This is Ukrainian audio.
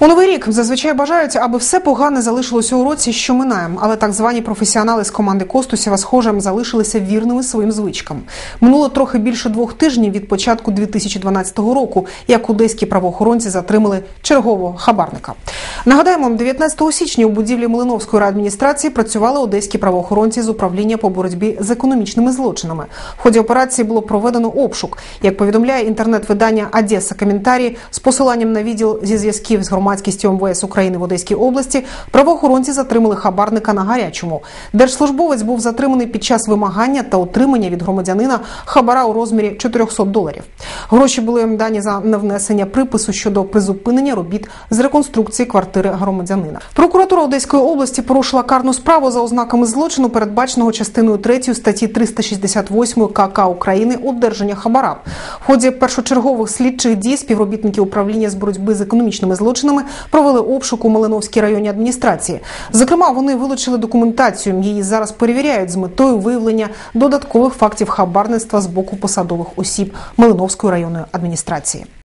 У новий рік зазвичай бажають, аби все погане залишилося у році, що минає. Але так звані професіонали з команди Костусєва, схоже, залишилися вірними своїм звичкам. Минуло трохи більше двох тижнів від початку 2012 року, як одеські правоохоронці затримали чергового хабарника. Нагадаємо, 19 січня у будівлі Млиновської райадміністрації працювали одеські правоохоронці з управління по боротьбі з економічними злочинами. В ході операції було проведено обшук. Як повідомляє інтернет-видання Одеса коментарі з посиланням на відділ зі зв'язків з громадськістю МВС України в Одеській області, правоохоронці затримали хабарника на гарячому. Держслужбовець був затриманий під час вимагання та отримання від громадянина хабара у розмірі 400 доларів. Гроші були їм дані за невнесення припису щодо призупинення робіт з реконструкції квартири громадянина. Прокуратура Одеської області порушила карну справу за ознаками злочину, передбаченого частиною 3 статті 368 КК України одержання хабара. В ході першочергових слідчих дій співробітники управління з боротьби з економічними злочинами провели обшук у Малиновській районній адміністрації. Зокрема, вони вилучили документацію. Її зараз перевіряють з метою виявлення додаткових фактів хабарництва з боку посадових осіб Малиновської районної адміністрації.